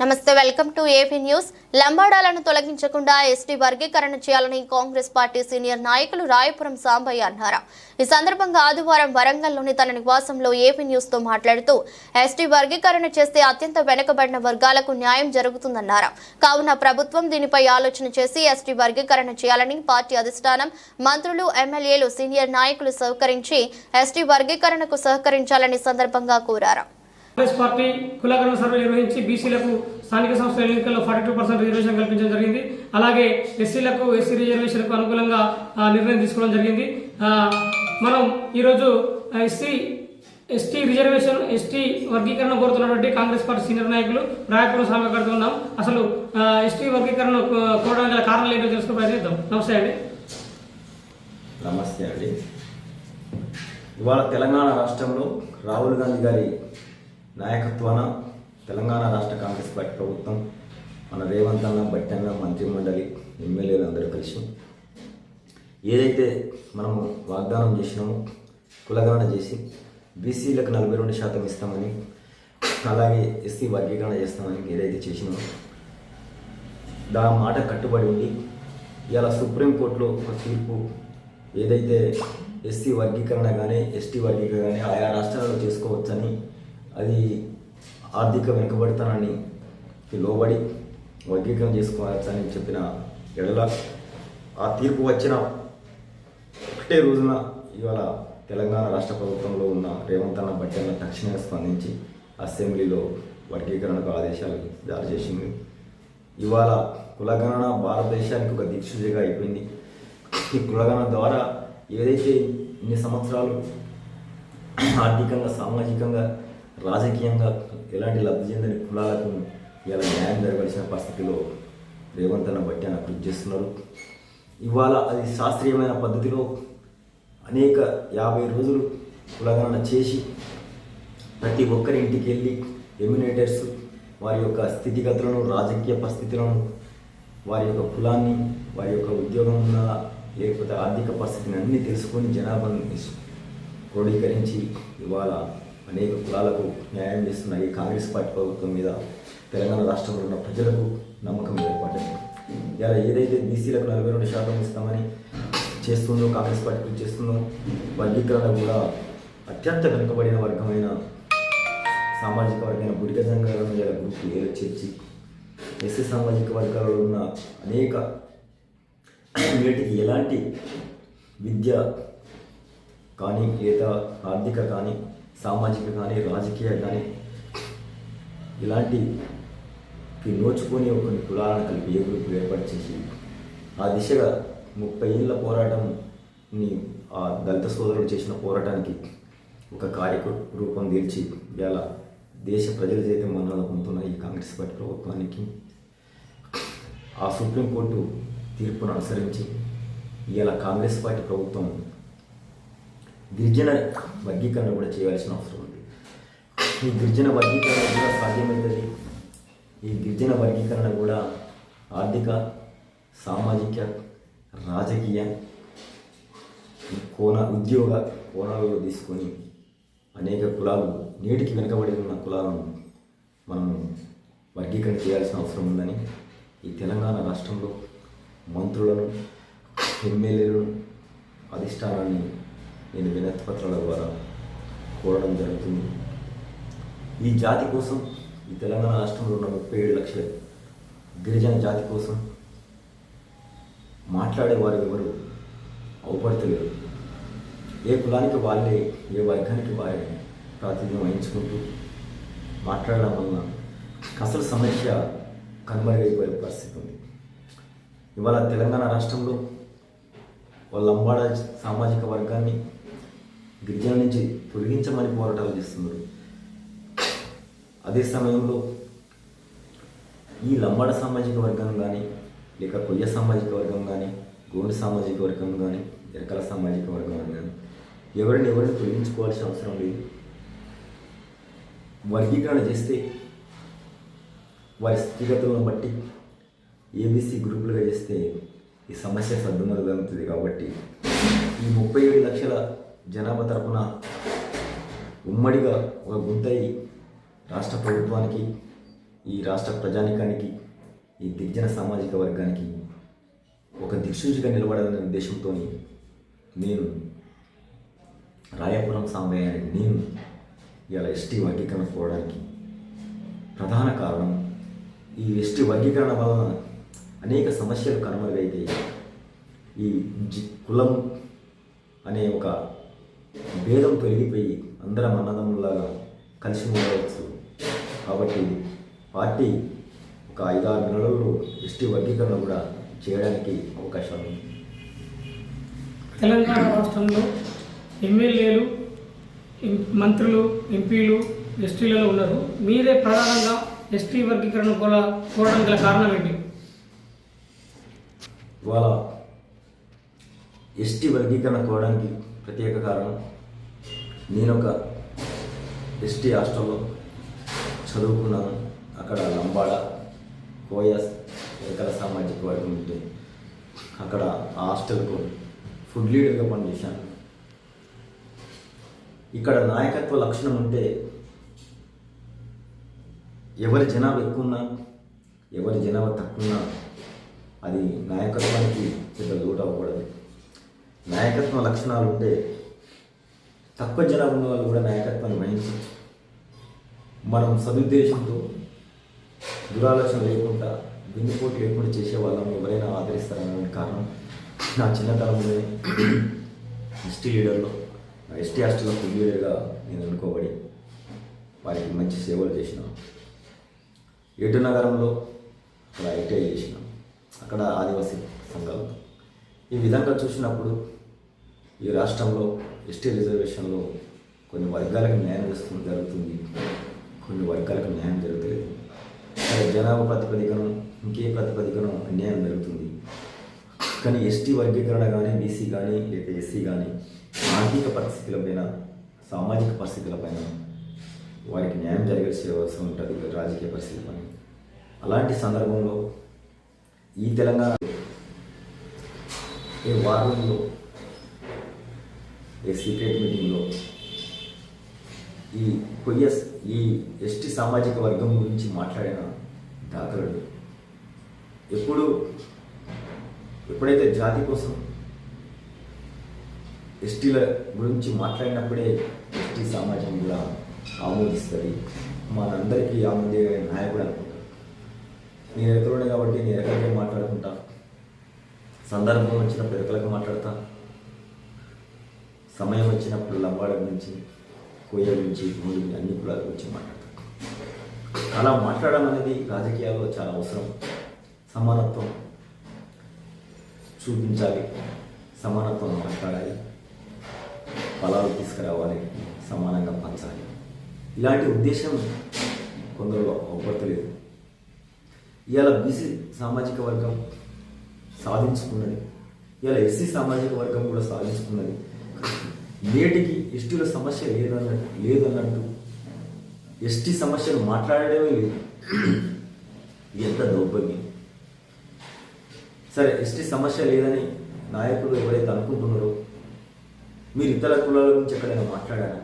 నమస్తే welcome to AP news. లంబాడాలను తొలగించకుండా ఎస్టీ వర్గీకరణ చేయాలని కాంగ్రెస్ పార్టీ సీనియర్ నాయకులు రాయపురం సాంబయ్య అన్నారు? ఈ సందర్భంగా ఆదివారం వరంగల్లోని తన నివాసంలో ఏపీ న్యూస్తో మాట్లాడుతూ ఎస్టీ వర్గీకరణ చేస్తే అత్యంత వెనుకబడిన వర్గాలకు న్యాయం జరుగుతుందన్నారు? కావున ప్రభుత్వం దీనిపై ఆలోచన చేసి ఎస్టీ వర్గీకరణ చేయాలని పార్టీ అధిష్టానం మంత్రులు ఎమ్మెల్యేలు సీనియర్ నాయకులు సహకరించి ఎస్టీ వర్గీకరణకు సహకరించాలని సందర్భంగా కోరారు. కాంగ్రెస్ పార్టీ కులగణన సర్వే నిర్వహించి బీసీలకు స్థానిక సంస్థల ఎన్నికల్లో ఫార్టీ టూ పర్సెంట్ రిజర్వేషన్ కల్పించడం జరిగింది. అలాగే ఎస్సీలకు ఎస్సీ రిజర్వేషన్కు అనుకూలంగా నిర్ణయం తీసుకోవడం జరిగింది. మనం ఈరోజు ఎస్సీ ఎస్టీ రిజర్వేషన్ ఎస్టీ వర్గీకరణ కోరుతున్నటువంటి కాంగ్రెస్ పార్టీ సీనియర్ నాయకులు రాయపూర్ స్వామి కడుతున్నాం అసలు ఎస్టీ వర్గీకరణ కోరడానికి గల కారణాలు ఏంటో తెలుసుకుని ప్రయత్నిద్దాం నమస్తే అండి. నమస్తే అండి. ఇవాళ తెలంగాణ రాష్ట్రంలో రాహుల్ గాంధీ గారి నాయకత్వాన తెలంగాణ రాష్ట్ర కాంగ్రెస్ పార్టీ ప్రభుత్వం మన రేవంత్ అన్న బట్టన్న మంత్రిమండలి ఎమ్మెల్యేలు అందరూ కలిసి ఏదైతే మనము వాగ్దానం చేసినామో కులగణన చేసి బీసీలకు నలభై రెండు శాతం ఇస్తామని అలాగే ఎస్సీ వర్గీకరణ చేస్తామని ఏదైతే చేసినామో దా మాట కట్టుబడి ఉండి ఇలా సుప్రీంకోర్టులో ఒక తీర్పు ఏదైతే ఎస్సీ వర్గీకరణ కానీ ఎస్టీ వర్గీకరణ కానీ ఆయా రాష్ట్రాల్లో చేసుకోవచ్చని అది ఆర్థిక వెనుకబడితనాన్ని లోబడి వర్గీకరణ చేసుకోవచ్చని చెప్పిన ఎడల ఆ తీర్పు వచ్చిన ఒకటే రోజున ఇవాళ తెలంగాణ రాష్ట్ర ప్రభుత్వంలో ఉన్న రేవంత్ అన్న బట్టన్న తక్షణమే స్పందించి అసెంబ్లీలో వర్గీకరణకు ఆదేశాలు జారీ చేసింది. ఇవాళ కులగణన భారతదేశానికి ఒక దిక్సూచిగా అయిపోయింది. ఈ కులగణన ద్వారా ఏదైతే ఇన్ని సంవత్సరాలు ఆర్థికంగా సామాజికంగా రాజకీయంగా ఎలాంటి లబ్ధి చెందని కులాలకు ఇలా న్యాయం జరగాల్సిన పరిస్థితిలో రేవంత్ అన్న బట్టి అన్న కృషి చేస్తున్నారు. ఇవాళ అది శాస్త్రీయమైన పద్ధతిలో అనేక యాభై రోజులు కులగణన చేసి ప్రతి ఒక్కరి ఇంటికి వెళ్ళి ఎమ్యునేటర్స్ వారి యొక్క స్థితిగతులను రాజకీయ పరిస్థితులను వారి యొక్క కులాన్ని వారి యొక్క ఉద్యోగం ఉన్న లేకపోతే ఆర్థిక పరిస్థితిని అన్నీ తెలుసుకొని జనాభాను క్రోడీకరించి ఇవాళ అనేక కులాలకు న్యాయం చేస్తున్న ఈ కాంగ్రెస్ పార్టీ ప్రభుత్వం మీద తెలంగాణ రాష్ట్రంలో ఉన్న ప్రజలకు నమ్మకం ఏర్పడ్డది ఇలా ఏదైతే బీసీలకు నలభై రెండు శాతం ఇస్తామని చేస్తుందో కాంగ్రెస్ పార్టీ చేస్తుందో వర్గీకరణ కూడా అత్యంత వెనుకబడిన వర్గమైన సామాజిక వర్గమైన బుడిక సంఘాలను ఇలా గ్రూప్ ఏలు చేర్చి ఎస్సీ సామాజిక వర్గాలలో ఉన్న అనేక వీటికి ఎలాంటి విద్య కానీ లేదా ఆర్థిక కానీ సామాజిక కానీ రాజకీయ కానీ ఇలాంటి నోచుకొని కొన్ని కులాలను కలిపి ఏ గ్రూప్ ఏర్పాటు చేసి ఆ దిశగా ముప్పై ఏళ్ళ పోరాటంని ఆ దళిత సోదరుడు చేసిన పోరాటానికి ఒక కార్యరూపం తీర్చి ఇవాళ దేశ ప్రజల చేతి మన్నలు పొందుతున్న ఈ కాంగ్రెస్ పార్టీ ప్రభుత్వానికి ఆ సుప్రీంకోర్టు తీర్పును అనుసరించి ఇవాళ కాంగ్రెస్ పార్టీ ప్రభుత్వం గిరిజన వర్గీకరణ కూడా చేయాల్సిన అవసరం ఉంది. ఈ గిరిజన వర్గీకరణ కూడా సాధ్యమవుతుంది ఈ గిరిజన వర్గీకరణ కూడా ఆర్థిక సామాజిక రాజకీయ కోణ ఉద్యోగ కోణాలలో తీసుకొని అనేక కులాలు నేటికి వెనుకబడి ఉన్న కులాలను మనం వర్గీకరణ చేయాల్సిన అవసరం ఉందని ఈ తెలంగాణ రాష్ట్రంలో మంత్రులను ఎమ్మెల్యేలను అధిష్టానాన్ని నేను వినతి పత్రాల ద్వారా కోరడం జరుగుతుంది. ఈ జాతి కోసం ఈ తెలంగాణ రాష్ట్రంలో ఉన్న ముప్పై ఏడు లక్షల గిరిజన జాతి కోసం మాట్లాడే వారు ఎవరు? అవపడతలేరు. ఏ కులానికి వాళ్ళే ఏ వర్గానికి వారే ప్రాతినిధ్యం వహించుకుంటూ మాట్లాడడం వలన అసలు సమస్య కనుమరుగైపోయే పరిస్థితి ఉంది. ఇవాళ తెలంగాణ రాష్ట్రంలో వాళ్ళ లంబాడ సామాజిక వర్గాన్ని గిరిజన నుంచి తొలగించమని పోరాటాలు చేస్తున్నారు. అదే సమయంలో ఈ లంబాడ సామాజిక వర్గం కానీ లేక కొయ్య సామాజిక వర్గం కానీ గోండు సామాజిక వర్గం కానీ ఎరకల సామాజిక వర్గం కానీ ఎవరిని ఎవరిని తొలగించుకోవాల్సిన అవసరం లేదు. వర్గీకరణ చేస్తే వారి స్థితిగతులను బట్టి ఏబీసీ గ్రూపులుగా చేస్తే ఈ సమస్య సర్దుమరుగుతుంది కాబట్టి ఈ ముప్పై ఏడు లక్షల జనాభా తరపున ఉమ్మడిగా ఒక గుంతయి రాష్ట్ర ప్రభుత్వానికి ఈ రాష్ట్ర ప్రజానికానికి ఈ దిగ్జన సామాజిక వర్గానికి ఒక దిక్సూచిగా నిలబడాలనే ఉద్దేశంతో నేను రాయపురం సాంబయ్య నేను ఇలా ఎస్టీ వర్గీకరణ పోవడానికి ప్రధాన కారణం ఈ ఎస్టీ వర్గీకరణ వలన అనేక సమస్యలు కనుమరుగైతే ఈ జి- కులం అనే ఒక భేదం తొలగిపోయి అందరం అన్నదమ్ములాగా కలిసి ఉండవచ్చు. కాబట్టి పార్టీ ఒక ఐదారు నెలల్లో ఎస్టీ వర్గీకరణ కూడా చేయడానికి అవకాశం ఉంది. తెలంగాణ రాష్ట్రంలో ఎమ్మెల్యేలు మంత్రులు ఎంపీలు ఎస్టీలలో ఉన్నారు. మీరే ప్రధానంగా ఎస్టీ వర్గీకరణ కూడా కోరడం గల కారణం ఏంటి? ఇవాళ ఎస్టీ వర్గీకరణ కోవడానికి ప్రత్యేక కారణం నేను ఒక ఎస్టీ హాస్టల్లో చదువుకున్నాను. అక్కడ లంబాడ కోయస్ ఏకల సామాజిక వర్గం ఉంటే అక్కడ ఆ హాస్టల్కు ఫుడ్ లీడర్గా పనిచేశాను. ఇక్కడ నాయకత్వ లక్షణం ఉంటే ఎవరి జనాభా ఎక్కువ ఉన్నా ఎవరి జనాభా తక్కువ ఉన్నా అది నాయకత్వానికి పెద్ద లోటు అవ్వకూడదు. నాయకత్వ లక్షణాలు ఉంటే తక్కువ జనాభా ఉన్న వాళ్ళు కూడా నాయకత్వాన్ని వహించవచ్చు మనం సదుద్దేశంతో దురాలోచన లేకుండా వెన్నుపోటు లేకుండా చేసే వాళ్ళని ఎవరైనా ఆదరిస్తారనే కారణం నా చిన్నతనంలోనే ఎస్టీ లీడర్లో ఎస్టీ హాస్టల్లో ఫుడ్ లీడర్గా నేను అనుకోబడి వారికి మంచి సేవలు చేసినాను. ఏటు నగరంలో అక్కడ ఐటీఐ చేసినాం అక్కడ ఆదివాసీ సంఘాలు. ఈ విధంగా చూసినప్పుడు ఈ రాష్ట్రంలో ఎస్టీ రిజర్వేషన్లో కొన్ని వర్గాలకు న్యాయం చేస్తుంది జరుగుతుంది. కొన్ని వర్గాలకు న్యాయం జరగలేదు సరే జనాభా ప్రాతిపదికను ఇంకే ప్రాతిపదికను అన్యాయం జరుగుతుంది. కానీ ఎస్టీ వర్గీకరణ కానీ బీసీ కానీ లేక ఎస్సీ కానీ ఆర్థిక పరిస్థితులపైన సామాజిక పరిస్థితులపైన వారికి న్యాయం జరగాల్సిన అవసరం ఉంటుంది రాజకీయ పరిస్థితులపైన. అలాంటి సందర్భంలో ఈ తెలంగాణ ఈ వారంలో ఏ సీక్రెట్ మీటింగ్లో ఈ కొయ్యస్ ఈ ఎస్టీ సామాజిక వర్గం గురించి మాట్లాడిన దాఖలు ఎప్పుడు ఎప్పుడైతే జాతి కోసం ఎస్టీల గురించి మాట్లాడినప్పుడే ఎస్టీ సమాజం కూడా ఆమోదిస్తుంది మనందరికీ ఆమోదే నాయకుడు అనుకుంటారు నేను ఎదురుడే కాబట్టి నేను ఎక్కడికే మాట్లాడుకుంటా. సందర్భం వచ్చిన పెరకలకు మాట్లాడతా? సమయం వచ్చినప్పుడు లంబాడ గురించి కోయ గురించి మూడు అన్ని కులాల గురించి మాట్లాడతారు అలా మాట్లాడడం అనేది రాజకీయాల్లో చాలా అవసరం. సమానత్వం చూపించాలి. సమానత్వం మాట్లాడాలి. ఫలాలు తీసుకురావాలి. సమానంగా పంచాలి. ఇలాంటి ఉద్దేశం కొందరు అవ్వట్లేదు ఇవాళ బీసీ సామాజిక వర్గం సాధించుకున్నది. ఇవాళ ఎస్సీ సామాజిక వర్గం కూడా సాధించుకున్నది. నేటికి ఎస్టీల సమస్య లేదన్నట్టు లేదన్నట్టు. ఎస్టీ సమస్యలు మాట్లాడడమే లేదు. ఎంత దౌర్భాగ్యం. సరే ఎస్టీ సమస్య లేదని నాయకులు ఎవరైతే అనుకుంటున్నారో మీరు ఇతర కులాల గురించి ఎక్కడైనా మాట్లాడారా?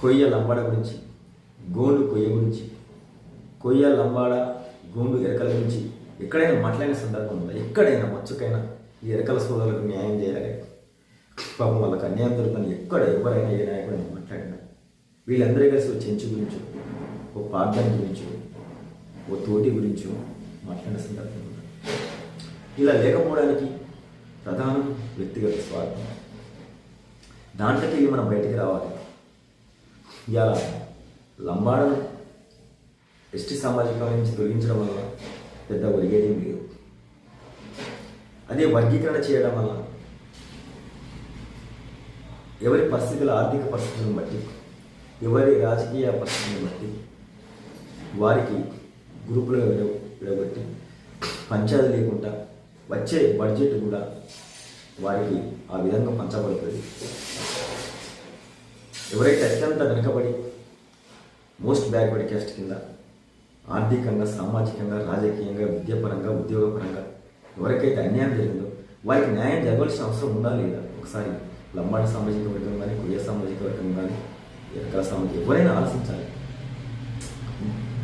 కొయ్య లంబాడ గురించి గోండు కొయ్య గురించి కొయ్య లంబాడ గోండు ఎరకల గురించి ఎక్కడైనా మాట్లాడిన సందర్భం ఉందా? ఎక్కడైనా మచ్చుకైనా? ఈ ఎరకల సోదరులకు న్యాయం చేయాలి. పాపం వాళ్ళకి అన్యాయం జరుగుతుంది. ఎక్కడ ఎవరైనా ఏ నాయకుడు మాట్లాడినా. వీళ్ళందరూ కలిసి ఓ చెంచు గురించి ఓ పాఠం గురించి ఓ తోటి గురించి మాట్లాడిన సందర్భం ఇలా లేకపోవడానికి ప్రధానం వ్యక్తిగత స్వార్థం. దాంట్లోకి వెళ్ళి మనం బయటికి రావాలి. ఇలా లంబాడను ఎస్టీ సామాజిక నుంచి తొలగించడం వల్ల పెద్ద ఒరిగేది లేదు. అదే వర్గీకరణ చేయడం వల్ల ఎవరి పరిస్థితుల ఆర్థిక పరిస్థితులను బట్టి ఎవరి రాజకీయ పరిస్థితులను బట్టి వారికి గ్రూపులుగా విడ విడగొట్టి పంచాయతీ లేకుండా వచ్చే బడ్జెట్ కూడా వారికి ఆ విధంగా పంచబడుతుంది. ఎవరైతే అత్యంత వెనుకబడి మోస్ట్ బ్యాక్వర్డ్ క్యాస్ట్ కింద ఆర్థికంగా సామాజికంగా రాజకీయంగా విద్యాపరంగా ఉద్యోగపరంగా ఎవరికైతే అన్యాయం జరిగిందో వారికి న్యాయం జరగాల్సిన అవసరం ఉందా లేదా? ఒకసారి లంబాడి సామాజిక వర్గం కానీ కుయ్య సామాజిక వర్గం కానీ ఎక్కడ సామాజిక ఎవరైనా ఆలోచించాలి.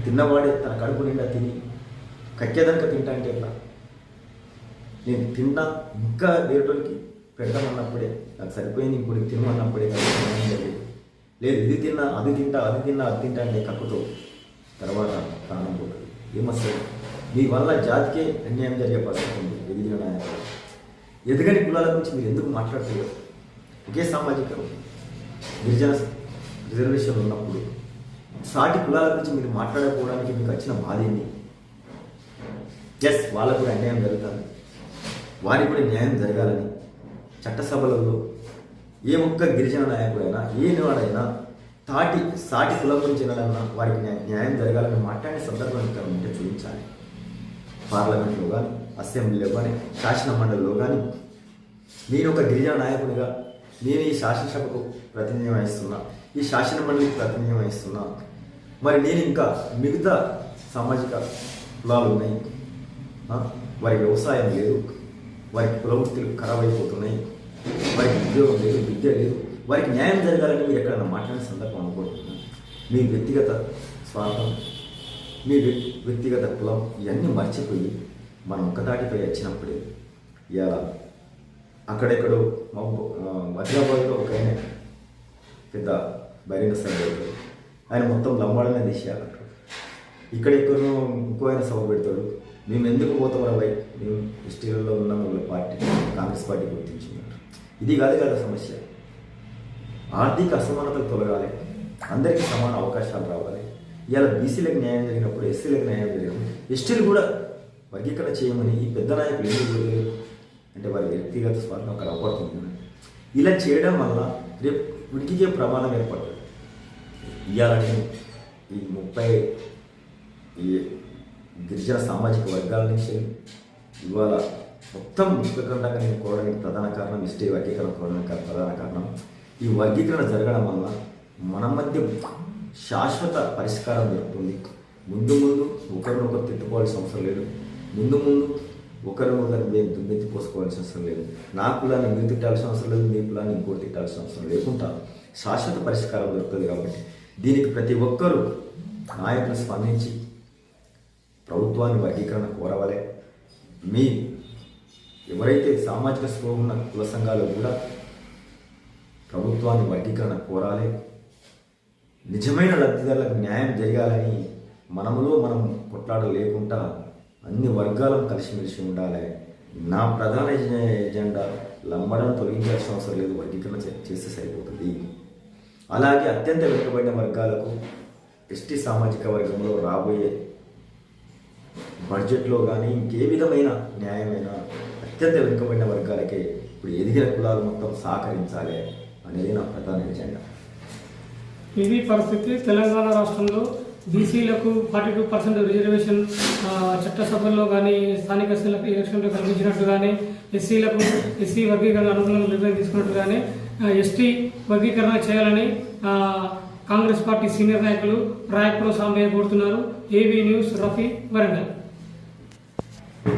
తిన్నవాడే తన కడుపు నిండా తిని కక్కేదనక తింటా అంటే ఎట్లా? నేను తిన్నా ఇంకా వేరేటోళ్ళకి పెడతామన్నప్పుడే నాకు సరిపోయింది ఇంకోటి తినమన్నప్పుడే లేదు. ఇది తిన్నా అది తింటా అది తిన్నా అది తింటా అంటే కక్కుతో తర్వాత ప్రాణం పోతుంది. ఏమొస్తుంది మీ వల్ల జాతికే అన్యాయం జరిగే పరిస్థితి ఉంది ఎదిగిన నాయకులు ఎదగని కులాల గురించి మీరు ఎందుకు మాట్లాడుతున్నారు ఒకే సామాజిక గిరిజన రిజర్వేషన్ ఉన్నప్పుడు సాటి కులాల గురించి మీరు మాట్లాడకపోవడానికి మీకు వచ్చిన బాధ ఏంటి? ఎస్ వాళ్ళకు కూడా అన్యాయం జరుగుతుంది వారికి కూడా న్యాయం జరగాలని చట్టసభలలో ఏ ఒక్క గిరిజన నాయకుడైనా ఏ వాడైనా తాటి సాటి కులం గురించి వినాలన్నా వారికి న్యాయం జరగాలని మాట్లాడే సందర్భం ఇక్కడ ఉంటే చూపించాలి. పార్లమెంట్లో కానీ అసెంబ్లీలో కానీ శాసన మండలిలో కానీ నేను ఒక గిరిజన నాయకుడిగా నేను ఈ శాసనసభకు ప్రాతినిధ్యం వహిస్తున్నా ఈ శాసన మండలికి ప్రాతినిధ్యం వహిస్తున్నా. మరి నేను ఇంకా మిగతా సామాజిక కులాలు ఉన్నాయి. వారి వ్యవసాయం లేదు వారికి కులవృత్తులు ఖరాబ్ అయిపోతున్నాయి వారికి ఉద్యోగం లేదు విద్య లేదు వారికి న్యాయం జరగాలని మీరు ఎక్కడైనా మాట్లాడిన సందర్భం అనుకుంటున్నాను మీ వ్యక్తిగత స్వార్థం మీ వ్యక్తిగత కులం ఇవన్నీ మర్చిపోయి మనం ఒక్కదాటిపై వచ్చినప్పుడే ఇలా అక్కడెక్కడో మహబూ మధ్యాబాద్లో ఒక ఆయన పెద్ద బహిరంగ సభ పెడతాడు ఆయన మొత్తం లంబాడనే తీసేయాలంటారు ఇక్కడ ఎక్కడో ఇంకో ఆయన సభ పెడతాడు. మేము ఎందుకు పోతాం రాబాయ్ మేము హిస్టరీలో ఉన్న వాళ్ళ పార్టీ కాంగ్రెస్ పార్టీ గుర్తించింది ఇది కాదు కదా సమస్య. ఆర్థిక అసమానతలు తొలగాలి. అందరికీ సమాన అవకాశాలు రావాలి. ఇవాళ బీసీలకు న్యాయం జరిగినప్పుడు ఎస్సీలకు న్యాయం జరిగినప్పుడు ఎస్టీలు కూడా వర్గీకరణ చేయమని ఈ పెద్ద నాయకులు ఎందుకు అంటే వారి వ్యక్తిగత స్వార్థం అక్కడ అవపడుతుంది ఇలా చేయడం వల్ల రేపు ఉడికికే ప్రమాదం ఏర్పడుతుంది. ఇవాళ నేను ఈ ముప్పై ఈ గిరిజన సామాజిక వర్గాల నుంచి ఇవాళ మొత్తం విశ్వఖండంగా నేను కోరడానికి ప్రధాన కారణం ఇష్టే వర్గీకరణ కోరడానికి ప్రధాన కారణం ఈ వర్గీకరణ జరగడం వల్ల మన మధ్య శాశ్వత పరిష్కారం దొరుకుతుంది. ముందు ముందు ఒకరినొకరు తిట్టుకోవాల్సిన అవసరం లేదు. ముందు ముందు ఒకరు ఒకరు మేము దుమ్మెత్తి పోసుకోవాల్సిన అవసరం లేదు. నా కులాన్ని మీరు తిట్టాల్సిన అవసరం లేదు మీ కులాన్ని ఇంకోటి తిట్టాల్సిన అవసరం లేకుండా శాశ్వత పరిష్కారం దొరుకుతుంది కాబట్టి దీనికి ప్రతి ఒక్కరూ నాయకులు స్పందించి ప్రభుత్వాన్ని వర్గీకరణ కోరవలే. మీ ఎవరైతే సామాజిక స్పృహ ఉన్న కుల సంఘాలు కూడా ప్రభుత్వాన్ని వర్గీకరణ కోరాలి. నిజమైన లబ్ధిదారులకు న్యాయం జరగాలని మనములో మనం కొట్లాట లేకుండా అన్ని వర్గాలను కలిసిమెలిసి ఉండాలి. నా ప్రధాన ఎజెండా లంబడం తొలగించాల్సిన అవసరం లేదు. వర్గీకరణ చేస్తే సరిపోతుంది. అలాగే అత్యంత వెనుకబడిన వర్గాలకు ఎస్టీ సామాజిక వర్గంలో రాబోయే బడ్జెట్లో కానీ ఇంకే విధమైన న్యాయమైన అత్యంత వెనుకబడిన వర్గాలకే ఇప్పుడు ఎదిగిన కులాలు మొత్తం సహకరించాలి అనేది నా ప్రధాన ఎజెండా. ఇది పరిస్థితి. తెలంగాణ రాష్ట్రంలో బీసీలకు ఫార్టీ టూ పర్సెంట్ రిజర్వేషన్ చట్టసభల్లో కానీ స్థానిక ఎస్సీలకు ఎలక్షన్లో కల్పించినట్టు కానీ ఎస్సీలకు ఎస్సీ వర్గీకరణ అనుగుణంగా నిర్ణయం తీసుకున్నట్టు కానీ ఎస్టీ వర్గీకరణ చేయాలని కాంగ్రెస్ పార్టీ సీనియర్ నాయకులు రాయపురం సాంబయ్య కోరుతున్నారు. AB news Rafi Warangal.